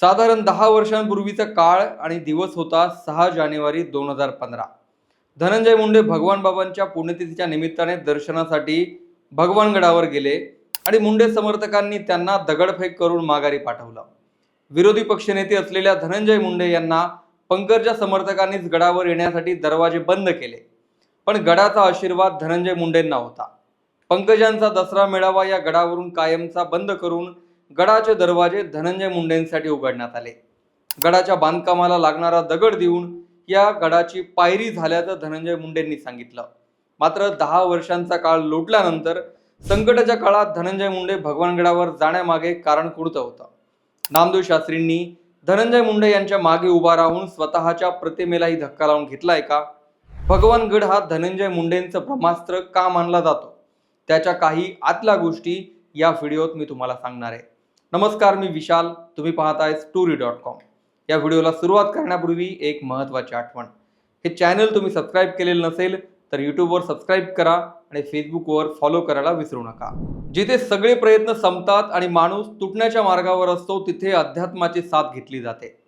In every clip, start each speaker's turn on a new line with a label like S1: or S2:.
S1: साधारण दहा वर्षांपूर्वीचा काळ आणि दिवस होता सहा जानेवारी दोन हजार पंधरा. धनंजय मुंडे भगवान बाबांच्या पुण्यतिथीच्या निमित्ताने दर्शनासाठी भगवानगडावर गेले आणि मुंडे समर्थकांनी त्यांना दगडफेक करून माघारी पाठवलं. विरोधी पक्षनेते असलेल्या धनंजय मुंडे यांना पंकजच्या समर्थकांनीच गडावर येण्यासाठी दरवाजे बंद केले. पण गडाचा आशीर्वाद धनंजय मुंडेंना होता. पंकजांचा दसरा मेळावा या गडावरून कायमचा बंद करून गडाचे दरवाजे धनंजय मुंडेंसाठी उघडण्यात आले. गडाच्या बांधकामाला लागणारा दगड देऊन या गडाची पायरी झाल्याचं धनंजय मुंडेंनी सांगितलं. मात्र दहा वर्षांचा काळ लोटल्यानंतर संकटाच्या काळात धनंजय मुंडे भगवानगडावर जाण्यामागे कारण कोणतं होतं. नामदेव शास्त्रींनी धनंजय मुंडे यांच्या मागे उभा राहून स्वतःच्या प्रतिमेलाही धक्का लावून घेतलाय का? भगवानगड हा धनंजय मुंडेंचं ब्रह्मास्त्र का मानला जातो? त्याच्या काही आतल्या गोष्टी या व्हिडिओत मी तुम्हाला सांगणार आहे. नमस्कार मी विशाल. तुम्ही पाहताय स्टोरी डॉट कॉम या व्हिडिओला सुरुवात करण्यापूर्वी एक महत्त्वाची आठवण. हे चॅनल तुम्ही सबस्क्राईब केलेलं नसेल तर यूट्यूबवर सबस्क्राईब करा आणि फेसबुकवर फॉलो करायला विसरू नका. जिथे सगळे प्रयत्न संपतात आणि माणूस तुटण्याच्या मार्गावर असतो तिथे अध्यात्माची साथ घेतली जाते.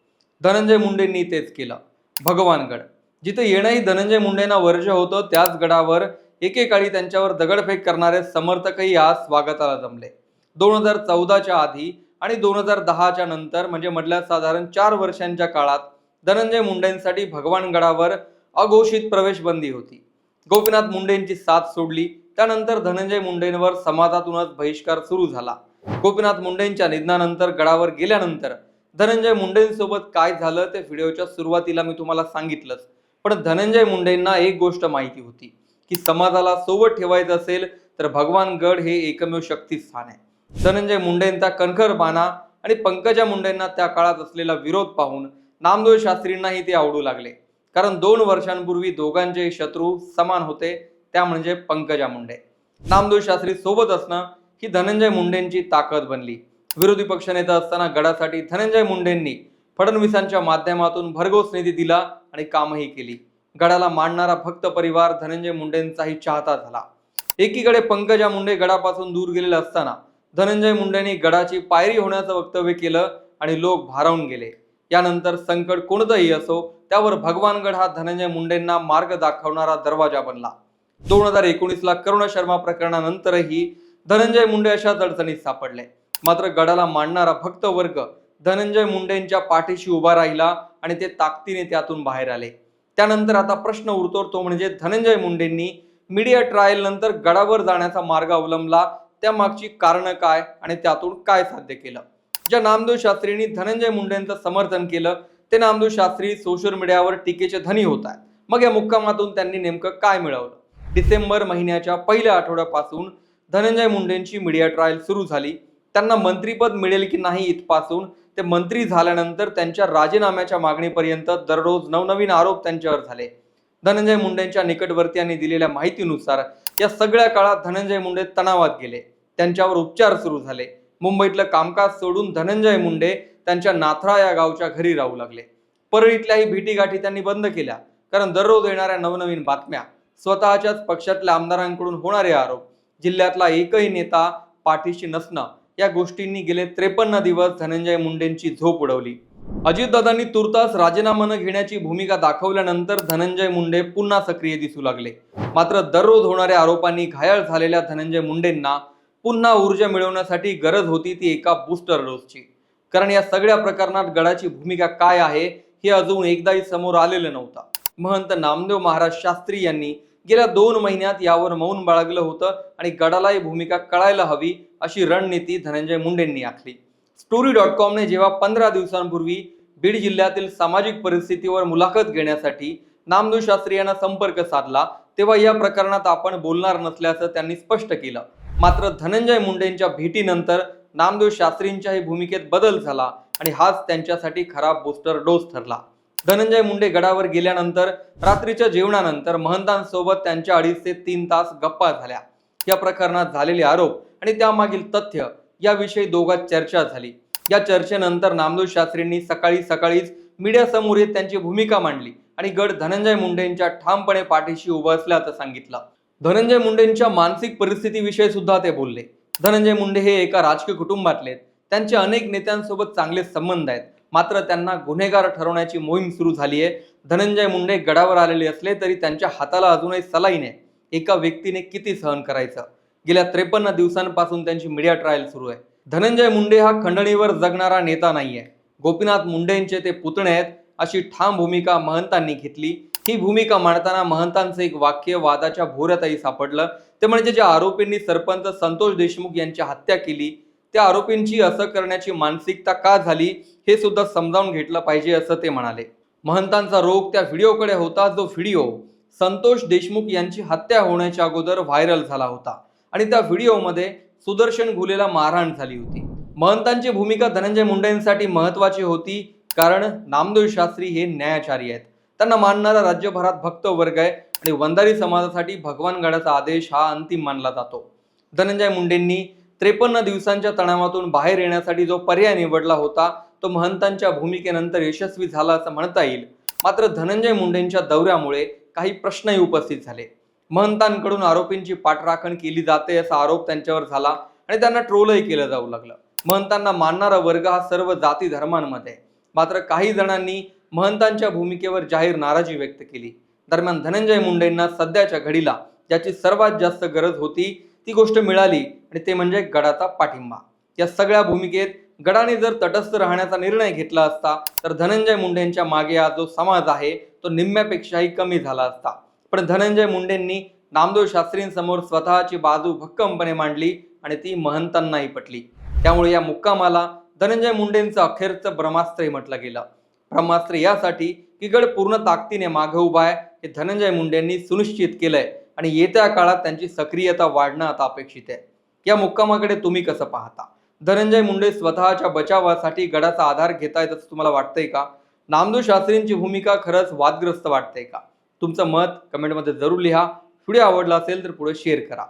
S1: धनंजय मुंडेंनी तेच केलं. भगवानगड. जिथे येणंही धनंजय मुंडेंना वर्ज्य होतं त्याच गडावर एकेकाळी त्यांच्यावर दगडफेक करणारे समर्थकही आज स्वागताला जमले. दोन हजार चौदाच्या आधी आणि दोन हजार दहाच्या नंतर म्हणजे मधल्या साधारण चार वर्षांच्या काळात धनंजय मुंडेंसाठी भगवानगडावर अघोषित प्रवेशबंदी होती. गोपीनाथ मुंडेंची साथ सोडली. त्यानंतर धनंजय मुंडेंवर समाजातूनच बहिष्कार सुरू झाला. गोपीनाथ मुंडेंच्या निधनानंतर गडावर गेल्यानंतर धनंजय मुंडेंसोबत काय झालं ते व्हिडिओच्या सुरुवातीला मी तुम्हाला सांगितलंच. पण धनंजय मुंडेंना एक गोष्ट माहिती होती की समाजाला सोबत ठेवायचं असेल तर भगवान गड हे एकमेव शक्तीस्थान आहे. धनंजय मुंडेंचा कणखर बाणा आणि पंकजा मुंडेंना त्या काळात असलेला विरोध पाहून नामदेव शास्त्रींनाही ते आवडू लागले. कारण दोन वर्षांपूर्वी दोघांचे शत्रू समान होते त्या म्हणजे पंकजा मुंडे. नामदेव शास्त्री सोबत असणं ही धनंजय मुंडेंची ताकद बनली. विरोधी पक्षनेता असताना गडासाठी धनंजय मुंडेंनी फडणवीसांच्या माध्यमातून भरघोस निधी दिला आणि कामही केली. गडाला मांडणारा भक्त परिवार धनंजय मुंडेंचाही चाहता झाला. एकीकडे पंकजा मुंडे गडापासून दूर गेलेले असताना धनंजय मुंडेंनी गडाची पायरी होण्याचं वक्तव्य केलं आणि लोक भारावून गेले. यानंतर संकट कोणतंही असो त्यावर भगवानगड हा धनंजय मुंडेंना मार्ग दाखवणारा दरवाजा बनला. दोन हजार एकोणीसला करुणा शर्मा प्रकरणानंतरही धनंजय मुंडे अशाच अडचणीत सापडले. मात्र गडाला मांडणारा भक्त वर्ग धनंजय मुंडेंच्या पाठीशी उभा राहिला आणि ते ताकदीने त्यातून बाहेर आले. त्यानंतर आता प्रश्न उरतो तो म्हणजे धनंजय मुंडेंनी मीडिया ट्रायल नंतर गडावर जाण्याचा मार्ग अवलंबला त्या मागची कारणं काय आणि त्यातून काय साध्य केलं? ज्या नामदेव शास्त्रींनी धनंजय मुंडेंचं समर्थन केलं ते नामदेव शास्त्री सोशल मीडियावर टीकेचे धनी होत आहेत. मग या मुक्कामातून त्यांनी नेमकं काय मिळवलं? डिसेंबर महिन्याच्या पहिल्या आठवड्यापासून धनंजय मुंडेंची मीडिया ट्रायल सुरू झाली. त्यांना मंत्रीपद मिळेल की नाही इथपासून ते मंत्री झाल्यानंतर त्यांच्या राजीनाम्याच्या मागणीपर्यंत दररोज नवनवीन आरोप त्यांच्यावर झाले. धनंजय मुंडेंच्या निकटवर्तीयांनी दिलेल्या माहितीनुसार या सगळ्या काळात धनंजय मुंडे तणावात गेले. त्यांच्यावर उपचार सुरू झाले. मुंबईतलं कामकाज सोडून धनंजय मुंडे त्यांच्या नाथरा या गावच्या घरी राहू लागले. परळीतल्याही भेटीगाठी त्यांनी बंद केल्या. कारण दररोज येणाऱ्या नवनवीन बातम्या स्वतःच्याच पक्षातल्या आमदारांकडून होणारे आरोप जिल्ह्यातला एकही नेता पाठीशी नसणं या गोष्टींनी गेले त्रेपन्न दिवस धनंजय मुंडेंची झोप उडवली. अजितदादांनी तुर्तास राजीनामा न घेण्याची भूमिका दाखवल्यानंतर धनंजय मुंडे पुन्हा सक्रिय दिसू लागले. मात्र दररोज होणाऱ्या आरोपांनी घायाळ झालेल्या धनंजय मुंडेंना पुन्हा ऊर्जा मिळवण्यासाठी गरज होती ती एका बूस्टर डोसची कारण या सगळ्या प्रकरणात गडाची भूमिका काय आहे हे अजून एकदाही समोर आलेलं नव्हतं. महंत नामदेव महाराज शास्त्री यांनी गेल्या दोन महिन्यात यावर मौन बाळगलं होतं आणि गडालाही भूमिका कळायला हवी अशी रणनीती धनंजय मुंडेंनी आखली. स्टोरी डॉट कॉमने जेव्हा पंधरा दिवसांपूर्वी बीड जिल्ह्यातील सामाजिक परिस्थितीवर मुलाखत घेण्यासाठी नामदेव शास्त्री यांना संपर्क साधला तेव्हा या प्रकरणात आपण बोलणार नसल्याचं त्यांनी स्पष्ट केलं. मात्र धनंजय मुंडेंच्या भेटीनंतर नामदेव शास्त्रींच्याही भूमिकेत बदल झाला आणि हाच त्यांच्यासाठी खराब बूस्टर डोस ठरला. धनंजय मुंडे गडावर गेल्यानंतर रात्रीच्या जेवणानंतर महंतांसोबत त्यांच्या अडीच ते तीन तास गप्पा झाल्या. या प्रकरणात झालेले आरोप आणि त्यामागील तथ्य याविषयी दोघात चर्चा झाली. या चर्चेनंतर नामदेव शास्त्रींनी सकाळी सकाळीच मीडिया समोर येत त्यांची भूमिका मांडली आणि गड धनंजय मुंडेंच्या ठामपणे पाठीशी उभं असल्याचं सांगितलं. धनंजय मुंडेंच्या मानसिक परिस्थितीविषयी सुद्धा ते बोलले. धनंजय मुंडे हे एका राजकीय कुटुंबातले त्यांचे अनेक नेत्यांसोबत चांगले संबंध आहेत. मात्र त्यांना गुन्हेगार ठरवण्याची मोहीम सुरू झाली आहे. धनंजय मुंडे गडावर आलेले असले तरी त्यांच्या हाताला अजूनही सलाईन आहे. एका व्यक्तीने किती सहन करायचं? गेल्या त्रेपन्न दिवसांपासून त्यांची मीडिया ट्रायल सुरू आहे. धनंजय मुंडे हा खंडणीवर जगणारा नेता नाहीये. गोपीनाथ मुंडेंचे ते पुतणे आहेत अशी ठाम भूमिका महंतांनी घेतली. ही भूमिका मांडताना महंतांचं एक वाक्य वादाच्या भोऱ्यातही सापडलं. ते म्हणजे ज्या आरोपींनी सरपंच संतोष देशमुख यांची हत्या केली त्या आरोपींची असं करण्याची मानसिकता का झाली हे सुद्धा समजावून घेतलं पाहिजे असं ते म्हणाले. महंतांचा रोग त्या व्हिडिओकडे होता जो व्हिडिओ संतोष देशमुख यांची हत्या होण्याच्या अगोदर व्हायरल झाला होता. आणि त्या व्हिडिओमध्ये सुदर्शन घुलेला मारहाण झाली होती. महंतांची भूमिका धनंजय मुंडेंसाठी महत्वाची होती कारण नामदेव शास्त्री हे न्यायाचारी आहेत. त्यांना मानणारा राज्यभरात भक्त वर्ग आहे आणि वंदारी समाजासाठी भगवानगडाचा आदेश हा अंतिम मानला जातो. धनंजय मुंडेंनी त्रेपन्न दिवसांच्या तणावातून बाहेर येण्यासाठी जो पर्याय निवडला होता तो महंतांच्या भूमिकेनंतर यशस्वी झाला असं म्हणता येईल. मात्र धनंजय मुंडेंच्या दौऱ्यामुळे काही प्रश्नही उपस्थित झाले. महंतांकडून आरोपींची पाठराखण केली जाते असा आरोप त्यांच्यावर झाला आणि त्यांना ट्रोलही केलं जाऊ लागलं. महंतांना मानणारा वर्ग हा सर्व जाती धर्मांमध्ये मात्र काही जणांनी महंतांच्या भूमिकेवर जाहीर नाराजी व्यक्त केली. दरम्यान धनंजय मुंडेंना सध्याच्या घडीला ज्याची सर्वात जास्त गरज होती ती गोष्ट मिळाली आणि ते म्हणजे गडाचा पाठिंबा. या सगळ्या भूमिकेत गडाने जर तटस्थ राहण्याचा निर्णय घेतला असता तर धनंजय मुंडेंच्या मागे हा जो समाज आहे तो निम्म्यापेक्षाही कमी झाला असता. पण धनंजय मुंडेंनी नामदेव शास्त्रींसमोर स्वतःची बाजू भक्कमपणे मांडली आणि ती महंतांनाही पटली. त्यामुळे या मुक्कामाला धनंजय मुंडेंचं अखेरचं ब्रह्मास्त्रही म्हटलं गेलं. ब्रह्मास्त्र यासाठी की गड पूर्ण ताकदीने मागे उभा आहे हे धनंजय मुंडेंनी सुनिश्चित केलंय आणि येत्या काळात त्यांची सक्रियता वाढणं आता अपेक्षित आहे. या मुक्कामाकडे तुम्ही कसं पाहता? धनंजय मुंडे स्वतःच्या बचावासाठी गडाचा आधार घेतायत असं तुम्हाला वाटतंय का? नामदेव शास्त्रींची भूमिका खरंच वादग्रस्त वाटते का? तुमचं मत कमेंटमध्ये जरूर लिहा. व्हिडिओ आवडला असेल तर पुढे शेअर करा.